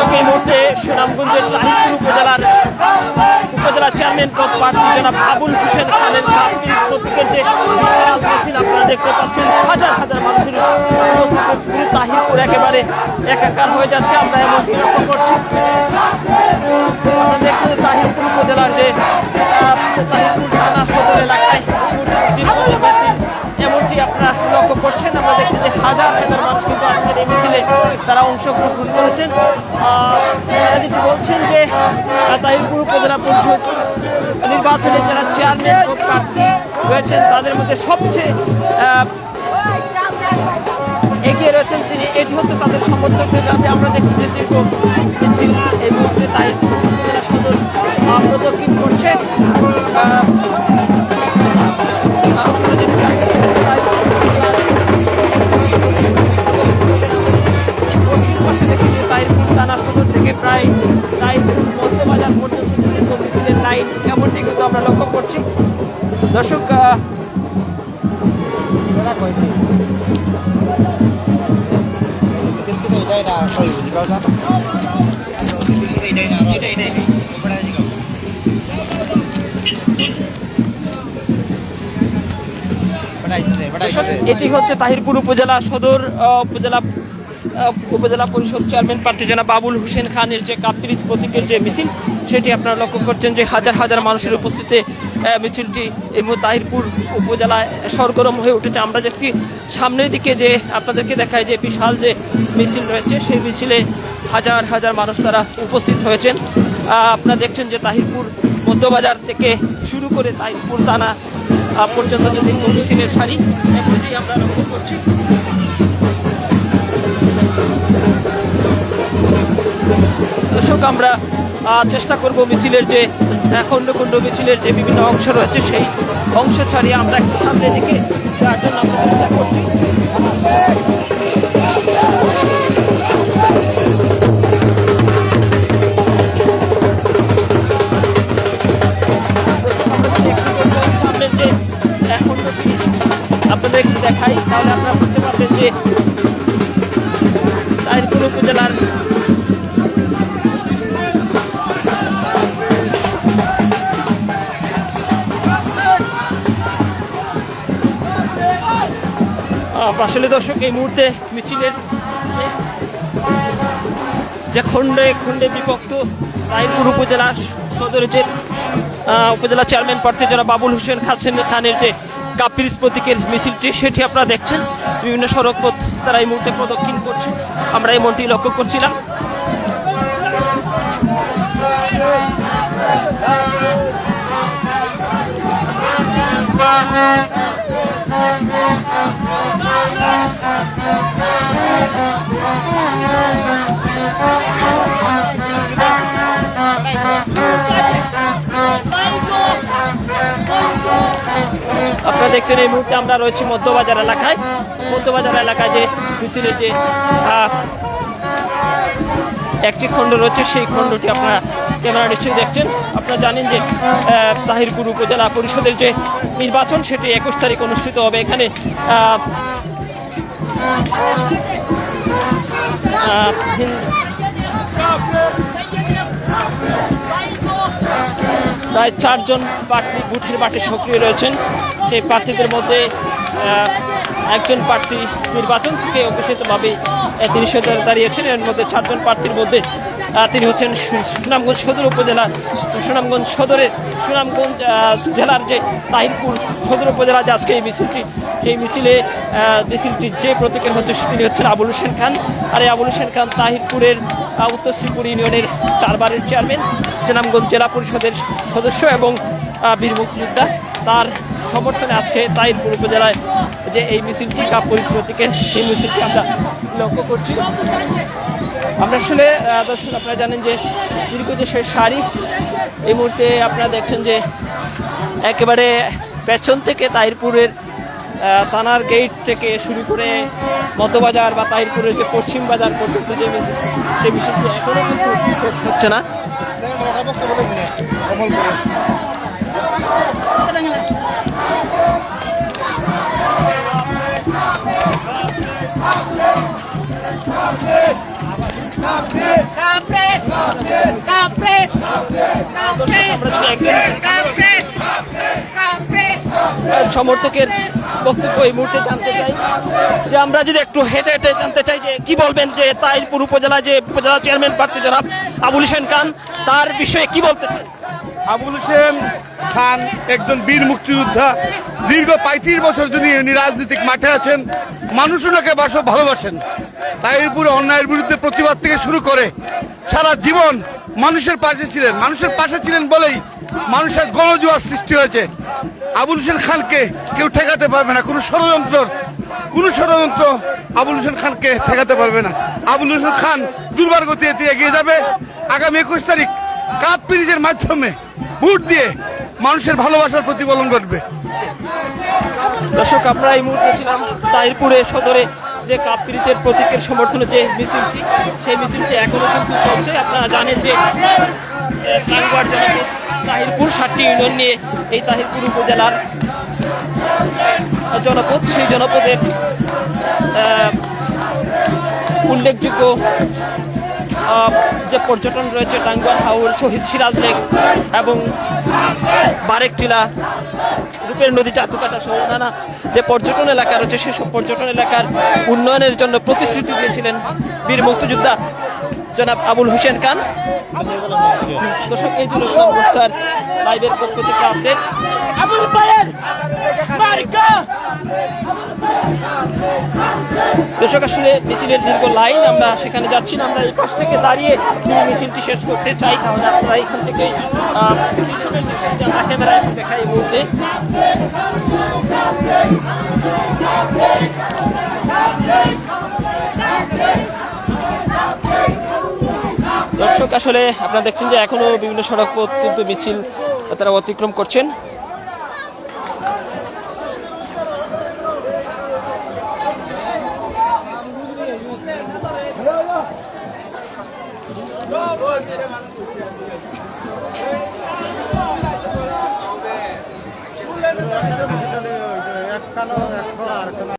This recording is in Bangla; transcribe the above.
দর্শক এই মুহূর্তে সুনামগঞ্জের তাহিরপুর উপজেলার উপজেলা চেয়ারম্যান পদ প্রার্থী জনাব আবুল হোসেন খানের প্রতীকের যে মিছিল আপনারা দেখতে পাচ্ছেন। হাজার হাজার মানুষের পুরো তাহিরপুর একেবারে একাকার হয়ে যাচ্ছে। আমরা এমনটি লক্ষ্য করছি? আপনারা দেখছেন তাহিরপুর উপজেলার যে তাহিরপুর থানা সদর এলাকায় এমনটি আপনারা লক্ষ্য করছেন, আমরা দেখছি যে হাজার হাজার মানুষ এই মিছিলে তারা অংশগ্রহণ করেছেন। তারা যেটি বলছেন যে তাহিরপুর উপজেলা পরিষদ নির্বাচনে যারা চেয়ারম্যান প্রার্থী রয়েছেন, তাদের মধ্যে সবচেয়ে এগিয়ে রয়েছেন তিনি, এটি হচ্ছে তাদের সমর্থকদের দাবি। আমরা দেখছি যে দীর্ঘ মিছিল এই মুহূর্তে তাহিরপুর উপজেলা সদর প্রদক্ষিণ করছে। এটি হচ্ছে তাহিরপুর উপজেলা সদর আহ, উপজেলা উপজেলা পরিষদ চেয়ারম্যান প্রার্থী জনাব বাবুল হোসেন খানের যে কাপিরিজ প্রতীকের যে মিছিল, সেটি আপনারা লক্ষ্য করছেন যে হাজার হাজার মানুষের উপস্থিতিতে মিছিলটি এই তাহিরপুর উপজেলায় সরগরম হয়ে উঠেছে। আমরা দেখি সামনের দিকে যে আপনাদেরকে দেখায় যে বিশাল যে মিছিল রয়েছে, সেই মিছিলে হাজার হাজার মানুষ তারা উপস্থিত হয়েছেন। আপনারা দেখছেন যে তাহিরপুর মধ্যবাজার থেকে শুরু করে তাহিরপুর থানা পর্যন্ত যদি মিছিলের সারি এমনটি আমরা লক্ষ্য করছি। দর্শক, আমরা চেষ্টা করব মিছিলের যে খণ্ড খণ্ড মিছিলের যে বিভিন্ন অংশ রয়েছে, সেই অংশ ছাড়িয়ে আমরা একটু সামনে দিকে যাওয়ার জন্য আমরা চেষ্টা করছি। আপনাদের দেখাই, তাহলে আপনারা বুঝতে পারবেন যে আসলে দর্শক, এই মুহূর্তে মিছিলের যে- খন্ডে খণ্ডে বিভক্ত রায়পুর উপজেলা সদরের যে উপজেলা চেয়ারম্যান প্রার্থী যারা বাবুল হোসেন খাচ্ছেন খানের যে কাপিরিজ প্রতীকের মিছিলটি, সেটি আপনারা দেখছেন। বিভিন্ন সড়ক পথ তারা এই মুহূর্তে প্রদক্ষিণ করছে। আমরা এই মনটি লক্ষ্য করছিলাম। আপনারা দেখছেন এই মুহূর্তে আমরা রয়েছি মধ্যবাজার এলাকায়। মধ্যবাজার এলাকায় যে মিছিলের যে একটি খণ্ড রয়েছে, সেই খণ্ডটি আপনারা ক্যামেরা নিশ্চয়ই দেখছেন। আপনারা জানেন যে তাহিরপুর উপজেলা পরিষদের যে নির্বাচন, সেটি একুশ তারিখ অনুষ্ঠিত হবে। এখানে প্রায় চারজন প্রার্থী বুথের মাঠে সক্রিয় রয়েছেন। সেই প্রার্থীদের মধ্যে একজন প্রার্থী নির্বাচন থেকে অঘোষিতভাবে আহ, তিনি দাঁড়িয়েছেন এর মধ্যে চারজন প্রার্থীর মধ্যে তিনি হচ্ছেন সুনামগঞ্জ সদর উপজেলা, সুনামগঞ্জ সদরের সুনামগঞ্জ জেলার যে তাহিরপুর সদর উপজেলা যে আজকে এই মিছিলটি, সেই মিছিলে মিছিলটির যে প্রতীকের হচ্ছে তিনি হচ্ছেন আবুল হোসেন খান। আর এই আবুল হোসেন খান তাহিরপুরের উত্তর শ্রীপুর ইউনিয়নের চারবারের চেয়ারম্যান, সুনামগঞ্জ জেলা পরিষদের সদস্য এবং বীর মুক্তিযোদ্ধা। তার সমর্থনে আজকে তাহিরপুর উপজেলায় যে এই মিছিলটি কাপ প্রতীকের সেই মিছিলটি আমরা লক্ষ্য করছি। আমরা আসলে দর্শক, আপনারা জানেন যে দীর্ঘ যে সারি, এই মুহূর্তে আপনারা দেখছেন যে একেবারে পেছন থেকে তাহিরপুরের থানার গেট থেকে শুরু করে মধ্যবাজার বা তাহিরপুরের যে পশ্চিম বাজার পর্যন্ত যে সেই মিছিলটি এখনও কিন্তু শেষ হচ্ছে না। সমর্থকের বক্তব্য এই মুহূর্তে জানতে চাই। যে আমরা যদি একটু হেঁটে হেঁটে জানতে চাই যে কি বলবেন যে তাইরপুর উপজেলা যে উপজেলা চেয়ারম্যান প্রার্থী জনাব আবুল হোসেন খান, তার বিষয়ে কি বলতে চাই? আবুল হোসেন খান একজন বীর মুক্তিযোদ্ধা, দীর্ঘ পঁয়ত্রিশ বছর যিনি উনি রাজনৈতিক মাঠে আছেন, মানুষ ওনাকে বাস- ভালোবাসেন। তাই পুরো অন্যায়ের বিরুদ্ধে প্রতিবাদ থেকে শুরু করে সারা জীবন মানুষের পাশে ছিলেন, মানুষের পাশে ছিলেন বলেই মানুষের গণজোয়ার সৃষ্টি হয়েছে। আবুল হোসেন খানকে কেউ ঠেকাতে পারবে না, কোনো ষড়যন্ত্র কোনো ষড়যন্ত্র আবুল হোসেন খানকে ঠেকাতে পারবে না। আবুল হোসেন খান দুর্বার গতিতে এগিয়ে যাবে। আগামী একুশ তারিখ কাপ পিরিজের মাধ্যমে ভোট দিয়ে মানুষের ভালোবাসার প্রতিফলন ঘটবে। দর্শক, আমরা এই মুহূর্তে ছিলাম তাহিরপুরে সদরে। যে কাপ পিরিচের প্রতীকের সমর্থনে যে মিছিলটি, সেই মিছিলটি এখনও কিন্তু চলছে। আপনারা জানেন যে তাহিরপুর ষাটটি ইউনিয়ন নিয়ে এই তাহিরপুর উপজেলার জনপদ, সেই জনপদের উল্লেখযোগ্য যে পর্যটন রয়েছে, টাঙ্গুয়ার হাউর শহীদ সিরাজ লেক এবং বারেকটিলা রূপের নদী চাতুকাটা সহ নানা যে পর্যটন এলাকা রয়েছে, সেসব পর্যটন এলাকার উন্নয়নের জন্য প্রতিশ্রুতি দিয়েছিলেন বীর মুক্তিযোদ্ধা জনাব আবুল হোসেন খান। দর্শক, এই জন্য সংস্থার লাইভের পক্ষ থেকে আপডেট দর্শক, আসলে মিছিলের দীর্ঘ লাইন, আমরা সেখানে যাচ্ছি না, আমরা এই পাশ থেকে দাঁড়িয়ে যদি মিছিলটি শেষ করতে চাই, তাহলে আপনারা এখান থেকে ক্যামেরায় দেখাই দর্শক, আসলে আপনারা দেখছেন যে এখনও বিভিন্ন সড়ক পথ কিন্তু মিছিল তারা অতিক্রম করছেন। একখানো একশো আর